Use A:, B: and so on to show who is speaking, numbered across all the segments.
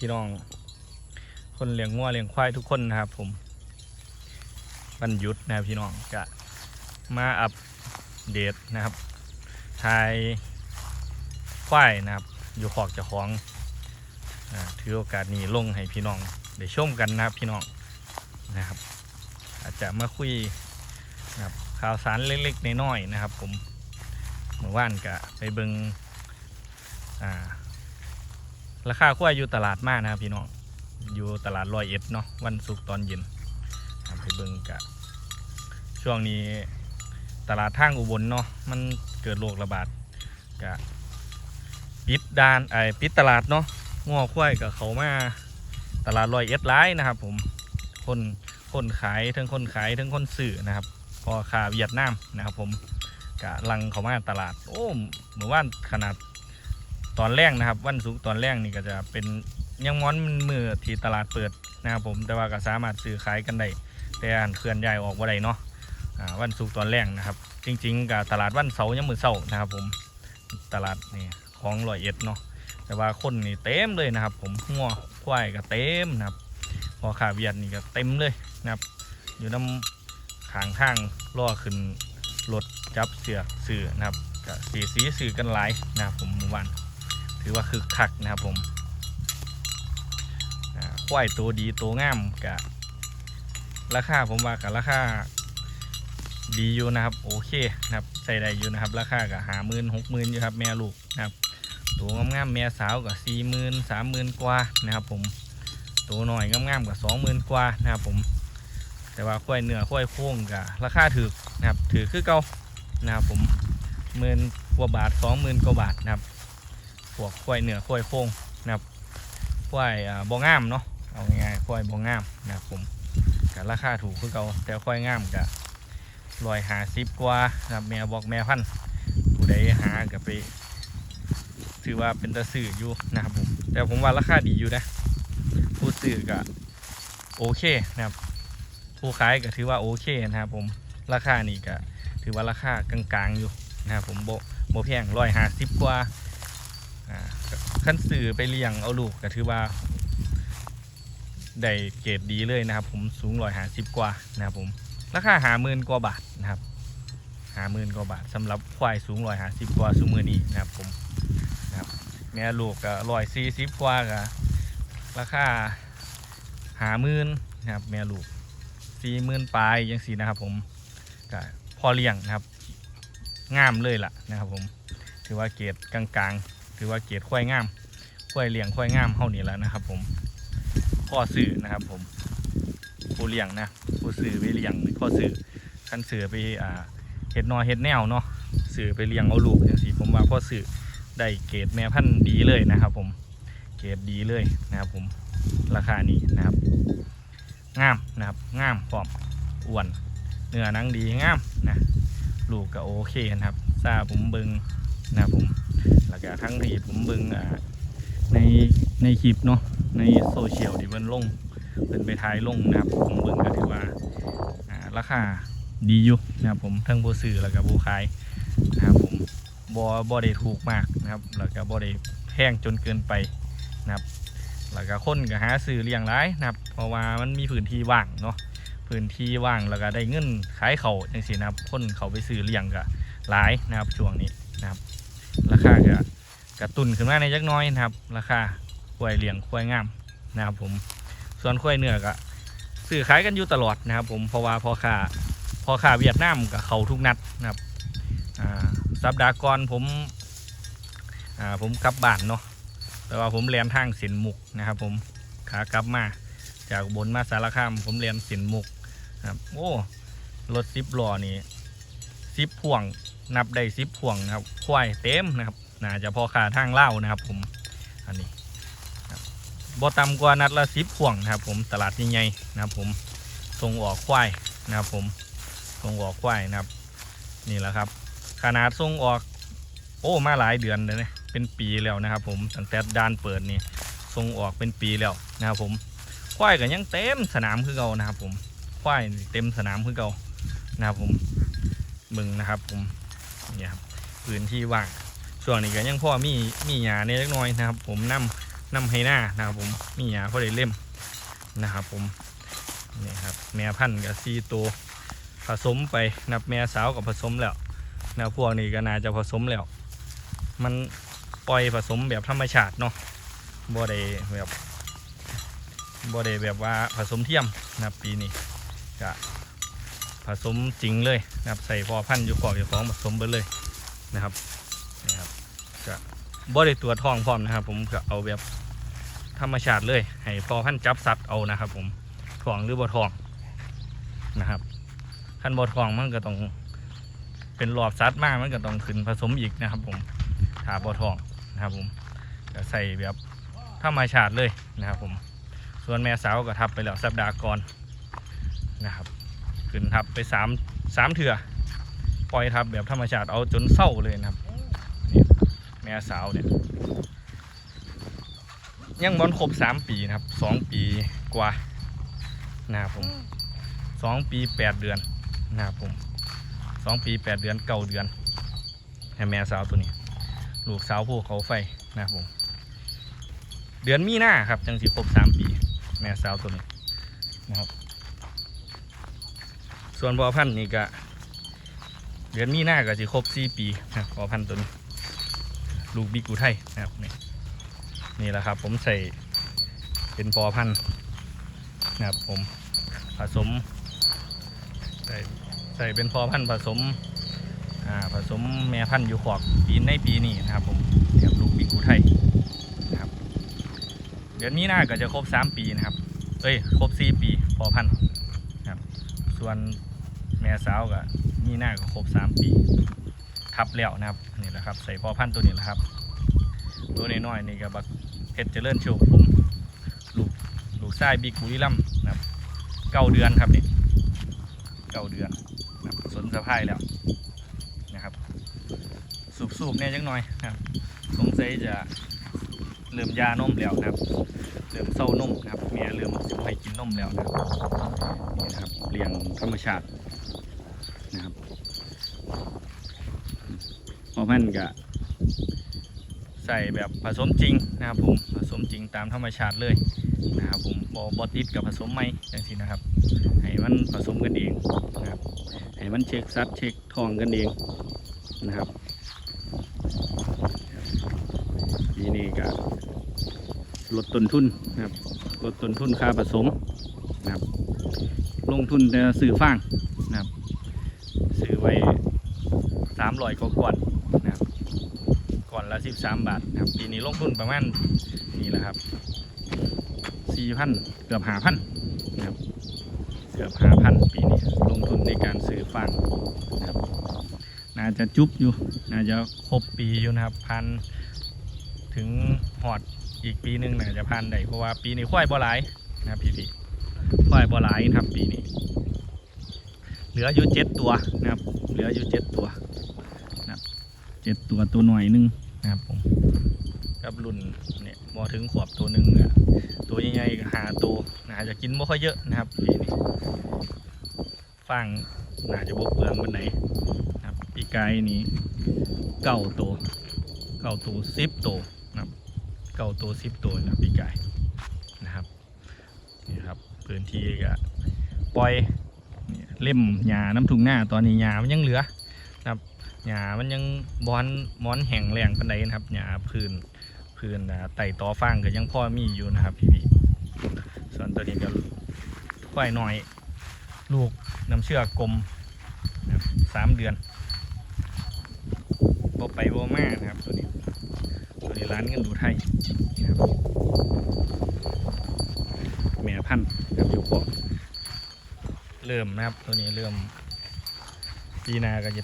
A: พี่น้อง คนเลี้ยงงัวเลี้ยงควายทุกคนนะครับ ผมวันหยุดนะครับพี่น้องก็มาอัปเดตนะครับทายควายนะครับ อยู่ขอกจ้าของถือโอกาสนี้ลงให้พี่น้องได้ชมกันนะครับพี่น้องนะครับ อาจจะมาคุยนะครับข่าวสารเล็กๆน้อยๆนะครับ ผมเมื่อวานก็ไปเบิงอ่า ราคาควายอยู่ตลาดมากนะครับพี่น้อง อยู่ตลาดรอยเอ็ดเนาะวันศุกร์ตอนเย็นครับไปเบิ้งกะช่วงนี้ตลาดทางอุบลเนาะมันเกิดโรคระบาดกะปิดดานไอ้ปิดตลาดเนาะง้อควายกับเขามาตลาดรอยเอ็ดร้ายนะครับ ผมคนคนขายทั้งคนขายทั้งคนซื้อนะครับพอขาเวียดนามนะครับ ผมกะลังเขามาตลาด โอ้เหมือนว่าขนาด ตอนแรกนะครับ วันศุกร์ตอนแรกนี่ก็จะเป็นยังม้อนมือที่ตลาดเปิดนะครับผมแต่ว่าก็สามารถซื้อขายกันได้แต่อันเคลื่อนย้ายออกว่าได้เนาะวันศุกร์ตอนแรกนะครับ จริงๆกับตลาดวันเสาร์ยังมือเสาร์นะครับ ผมตลาดนี่ของรอยเอ็ดเนาะแต่ว่าคนนี่เต็มเลยนะครับ ผมงัวควายก็เต็มนะครับพอขาเวียดนี่ก็เต็มเลยนะครับ อยู่น้ำขางทางล่อขึ้นรถจับเสือกสื่อนะครับก็สีสีสื่อกันหลายนะครับผมเมื่อวาน ถือว่าคือคักนะครับผมควายตัวดีตัวงามกะราคาผมว่ากับราคาดีอยู่นะครับโอเคนะครับใส่ได้อยู่นะครับ ราคากับหาหมื่นหกหมื่นอยู่ครับแม่ลูกนะครับ ตัวงามๆแม่สาวกับสี่หมื่นสามหมื่นกว่านะครับ ผมตัวหน่อยงามๆกับสองหมื่นกว่านะครับ ผม แต่ว่าควายเนื้อควายโค้งกับราคาถือนะครับถือคือเก่านะครับผมหมื่นกว่าบาทสองหมื่นกว่าบาทนะครับ พวกควายเหนือควายโค้งนะครับควายอ่าบองามเนาะเอาง่ายๆควายบองามนะครับผมกับราคาถูกคือเก่าแต่ควายงามกับรอยหาสิบกว่านะครับแม่บอกแม่พันธุ์ผู้ใดหากับไปถือว่าเป็นตะสื่ออยู่นะครับผมแต่ผมว่าราคาดีอยู่นะผู้ซื้อกับโอเคนะครับผู้ขายก็ถือว่าโอเคนะครับผมราคานี่ก็ถือว่าราคากลางๆอยู่นะครับผมโบโบแพงร้อยห้าสิบกว่า ขั้นสื่อไปเลี้ยงเอาลูกก็ถือว่าได้เกรดดีเลยนะครับ ผมสูงร้อยหาสิบกว่านะครับผมราคาหาหมื่นกว่าบาทนะครับหาหมื่นกว่าบาทสำหรับควายสูงร้อยหาสิบกว่าสูงมือนี้นะครับผมนะครับแม่ลูกก็ร้อยสี่สิบกว่าก็ราคาหาหมื่นนะครับแม่ลูกสี่หมื่นปลายยังสี่นะครับ ผมก็พอเลี้ยงนะครับงามเลยล่ะนะครับ ผมถือว่าเกรดกลางๆ ถือว่าเกรดควายงามควายเลี้ยงควายงามเท่านี้แล้วนะครับ ผมพ่อสื่อนะครับ ผมผู้เลี้ยงนะผู้สื่อไปเลี้ยงพ่อสื่อคันสื่อไปอ่าเห็ดนอเห็ดแนวเนาะสื่อไปเลี้ยงเอาลูกอย่างสี่ผมว่าพ่อสื่อได้เกรดแม่พันธุ์ดีเลยนะครับ ผมเกรดดีเลยนะครับผมราคานี้นะครับงามนะครับงามพร้อมอ้วนเนื้อหนังดีงามนะลูกก็โอเคนะครับซาผมเบิงนะครับผม แล้วก็ทั้งที่ผมเบิงอ่าในในคลิปเนาะในโซเชียลที่เพิ่นลงเพิ่นไปถ่ายลงนะครับ ผมเบิงก็ถือว่าอ่าราคาดีอยู่นะครับผมทั้งผู้ซื้อแล้วก็ผู้ขายนะครับผมบอบอได้ถูกมากนะครับ แล้วก็บอได้แพงจนเกินไปนะครับ แล้วก็คนก็หาซื้อเลี้ยงหลายนะครับ เพราะว่ามันมีพื้นที่ว่างเนาะพื้นที่ว่างแล้วก็ได้เงินขายเขาจังสินะครับ คนเขาไปซื้อเลี้ยงก็หลายนะครับช่วงนี้นะครับ ราคาก็กระตุนขึ้นมาในยักน้อยนะครับ ราคาควายเหลียงควายงามนะครับผมส่วนควายเนื้อก็ซื้อขายกันอยู่ตลอดนะครับ ผมเพราะว่าพอค่าพอค่าเวียดนามกับเขาทุกนัดนะครับอ่าสัปดาห์ก่อนผมอ่าผมกลับบ้านเนาะแต่ว่าผมเรียนทางสินมุกนะครับ ผมขากลับมาจากบนมาสารคามผมเรียนสินมุกนะครับโอ้รถซิปล้อนี่ซิปพ่วง นับได้ซิปพ่วงนะครับควายเต็มนะครับน่าจะพอขาทางเล่านะครับผมอันนี้บ่ต่ำกว่านัดละซิปพ่วงนะครับ ผมตลาดใหญ่ๆนะครับ ผมส่งออกควายนะครับ ผมส่งออกควายนะครับ นี่แหละครับ ขนาดส่งออกโอ้มาหลายเดือนเลยนะเป็นปีแล้วนะครับ ผมตั้งแต่ด้านเปิดนี่ส่งออกเป็นปีแล้วนะครับ ผมควายก็ยังเต็มสนามคือเก่านะครับ ผมควายเต็มสนามคือเก่านะครับผมมึงนะครับผม เนี่ยครับพื้นที่ว่างช่วงนี้ก็ยังพ่อมีมีหญ้าในเล็กน้อยนะครับ ผมนนำให้หน้านะครับ ผมมีหยาพอได้เล่มนะครับ ผมนี่ครับแม่พันธุ์กับซีตัวผสมไปนับแม่สาวกับผสมแล้วนะพวกนี้ก็น่าจะผสมแล้ว มันปล่อยผสมแบบธรรมชาติเนาะบ่ได้แบบบ่ได้แบบว่าผสมเทียมนะปีนี้ก็ ผสมจริงเลยนะครับใส่พอพันอยู่ขอกอยู่ของผสมไปเลยนะครับนี่ครับก็บ่ได้ตัวทองพร้อมนะครับ ผมก็เอาแบบธรรมชาติเลย ให้พอพันจับสัตว์เอานะครับ ผมทองหรือบ่ทองนะครับขั้นบ่ทองมันก็ต้องเป็นรอบสัตว์มากมันก็ต้องขึ้นผสมอีกนะครับ ผมถาบ่ทองนะครับ ผมก็ใส่แบบธรรมชาติเลยนะครับ ผมส่วนแม่สาวก็ทับไปแล้วสัปดาห์ก่อนนะครับ ขึ้นทับไปสามสามเถื่อปล่อยทับแบบธรรมชาติเอาจนเศร้าเลยนะครับนี่แม่สาวเนี่ยยังบอลครบสามปีนะครับสองปีกว่านะครับผมสองปีแปดเดือนนะครับผมสองปีแปดเดือนเก้าเดือนแม่สาวตัวนี้ ลูกสาวผู้เขาไฟนะครับผมเดือนมีนาครับ จังสิครบสามปี แม่สาวตัวนี้นะครับ ส่วนพอพันธุ์นี่ก็เดือนมีหน้าก็จะครบสี่ปีนะพอพันธุ์ตัวนี้ลูกบิ๊กอุทัยนะครับนี่นี่แหละครับ ผมใส่เป็นพอพันธุ์นะครับผมผสมใส่ใส่เป็นพอพันธุ์ผสมอ่าผสมแม่พันธุ์อยู่ขอกปีในปีนี้นะครับ ผมกับลูกบิ๊กอุทัยนะครับเดือนมีหน้าก็จะครบสามปีนะครับเอ้ยครบสี่ปีพอพันธุ์ครับส่วน แม่สาวก็มีหน้าก็ครบสามปี ทับแล้วนะครับนี่แหละครับ ใส่พอพันธุ์ตัวนี้แหละครับ ตัวน้อยๆนี่ก็บักเพชรเจริญโชคผมลูกลูกไส้บิ๊กบุรีรัมนะครับเก้าเดือนครับนี่เก้าเดือนนะสนสะพายแล้วนะครับ สูบๆเนี่ยจังหน่อยนะครับสงสัยจะเริ่มยานมแล้วนะครับเริ่มเศร้านมนะครับเมียเริ่มให้กินนมแล้วนะครับนี่นะครับเลี้ยงธรรมชาติ นะครับพอพันก็ใส่แบบผสมจริงนะครับผมผสมจริงตามธรรมชาติเลยนะครับผมบอบอติดกับผสมไม่อย่างที่นะครับ ให้มันผสมกันเองนะครับให้มันเช็คซัดเช็คทองกันเองนะครับปีนี้ก็ลดต้นทุนนะครับลดต้นทุนค่าผสมนะครับลงทุนแต่ซื้อฟางนะครับซื้อไว้ สามร้อยกว่าก่อนนะครับก่อนละสิบสามบาทนะครับปีนี้ลงทุนประมาณนี่แหละครับสี่พันเกือบหาพันนะครับเกือบหาพันปีนี้ลงทุนในการซื้อฟางนะครับน่าจะจุบอยู่น่าจะครบปีอยู่นะครับพันถึงหอดอีกปีหนึ่งน่าจะพันได้เพราะว่าปีนี้ควายบ่หลายนะครับพี่พี่ควายบ่หลายนะครับปีนี้ ลืออยู่เจ็ดตัวนะครับ เหลืออยู่เจ็ดตัวนะครับเจ็ดตัวตัวหน่อยหนึงนะครับผมกับรุ่นเนี่ยมอถึงขวบตัวหนึ่งนะตัวใหญ่ๆก็หาตัวน่าจะกินไม่ค่อยเยอะนะครับปีนี้ฟางน่าจะบกเปลืองวันไหนนะครับปีกายนี้เก้าตัวเก้าตัวสิบตัวนะครับเก่าตัวสิบตัวนะปีกายนะครับนี่ครับพื้นที่ก็ปล่อย เล่มหญ้าน้ำทุ่งหน้าตอนนี้หญ้ามันยังเหลือนะครับหญ้ามันยังบอนมอนแห้งแรงปันใดนะครับหญ้าพื้นพื้นนะไต่ต่อฟางก็ยังพอมีอยู่นะครับพี่พี่ส่วนตัวนี้ก็ควายน้อย ลูกน้ำเชื่อกลมนะสามเดือนบ่ไปบ่มานะครับตัวนี้ตัวนี้ร้านเงินดูไทยครับแม่พันธุ์ครับอยู่ขอบ เริ่มนะครับ ตัวนี้เริ่มปีนาก็จะ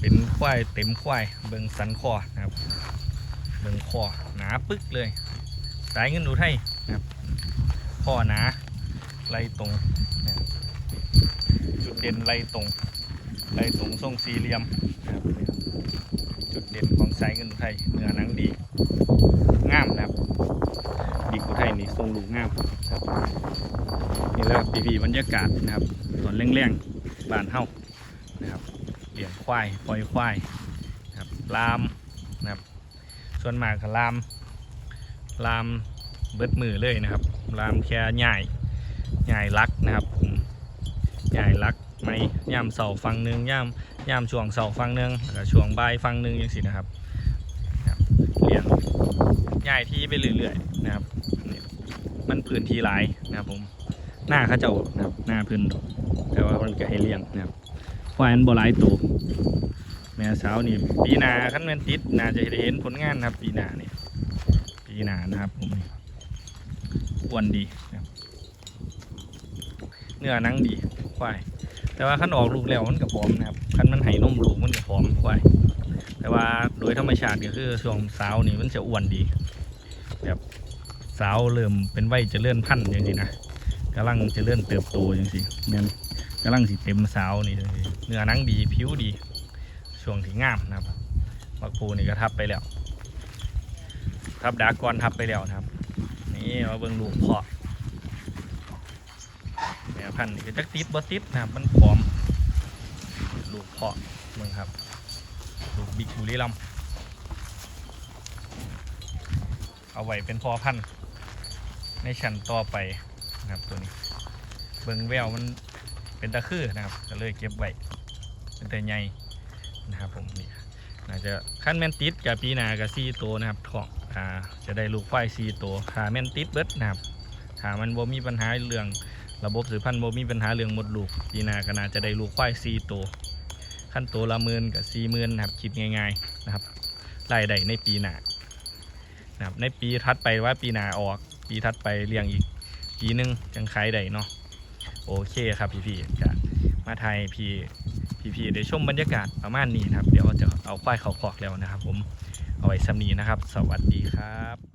A: เป็นควายเต็มควายเบิงสันคอนะครับ เบิงคอหนาปึ๊กเลย สายเงินดูไทยนะครับคอหนาไหลตรงจุดเด่นไหลตรงไหลตรงทรงสี่เหลี่ยมนะครับจุดเด่นของสายเงินอุทัยเนื้อหนังดีงามนะครับดีกุไทยนี่ทรงลูกงามครับ นี่แหละครับพี่ๆบรรยากาศนะครับ ตอนแรงๆบานเฮานะครับเลี้ยงควายปล่อยควายนะครับลามนะครับส่วนมากก็ลามลามเบิดมือเลยนะครับ ลามแค่ใหญ่ใหญ่ลักนะครับผมใหญ่ลักไหมย่ามเสาฟังหนึ่งย่ามย่ามช่วงเสาฟังหนึ่งแล้วก็ช่วงใบฟังหนึ่งอย่างสินะครับนะรบเลี้ยงใหญ่ที่ไปเรื่อยๆนะครับมันพื้นที่หลายนะครับผม หน้าเขาเจ้านะครับหน้าพื้นดอกแต่ว่ามันก็ให้เลี้ยงนะครับควายมันบ่หลายตัวแม่สาวนี่ปีหนาคันแม่นติดน่าจะเห็นผลงานนะครับ ปีหนานี่ปีหนานะครับผมอ้วนดีนะครับเนื้อนังดีควาย แต่ว่าคันออกลูกแล้วมันก็พร้อมนะครับคันมันให้นมลูกมันก็พร้อมควายแต่ว่าโดยธรรมชาติก็คือช่วงสาวนี่มันจะอ้วนดี แบบสาวเริ่มเป็นวัยเจะเลื่อนพันธุ์อย่างนี้นะ กำลังจะเลื่อนเติบโตอย่างสิแม่นกำลังสิเต็มสาวนี่เนื้อนังดีผิวดี ช่วงที่งามนะครับบักพูนี่ก็ทับไปแล้ว ทับดากอนทับไปแล้วครับ นี่มาเบิ่งลูกเพาะแม่พันธุ์นี่จักติดบ่ติดนะครับมันพร้อม ลูกเพาะเมืองครับ ลูกบิ๊กบุรีรัมย์เอาไว้เป็นพ่อพันธุ์ในชั้นต่อไป นะครับตัวนี้เบิงแววมันเป็นตะคือนะครับก็เลยเก็บไว้เป็นแต่ใหญ่นะครับผมนี่น่าจะขั้นแมนติดกับปีนากับซีโตนะครับท้องอ่าจะได้ลูกควายซีโตวขาแมนติดเบิดนะครับถามันบ่มีปัญหาเรื่องระบบสืบพันธุ์บ่มีปัญหาเรื่องหมดลูกปีนาก็น่าจะได้ลูกควายซีโตวขั้นตัวละหมื่นกับสี่หมื่นนะครับคิดง่ายๆนะครับรายได้ในปีหน้านะครับในปีถัดไปว่าปีหน้าออก ปีถัดไปเลี้ยงอีก ปีหนึงจังขายได้เนาะโอเคครับพี่ๆจะมาไทยพี่พี่ๆได้ชมบรรยากาศประมาณนี้นะครับ เดี๋ยวจะเอาควายเขาคอกแล้วนะครับ ผมเอาไว้สำนีนะครับ สวัสดีครับ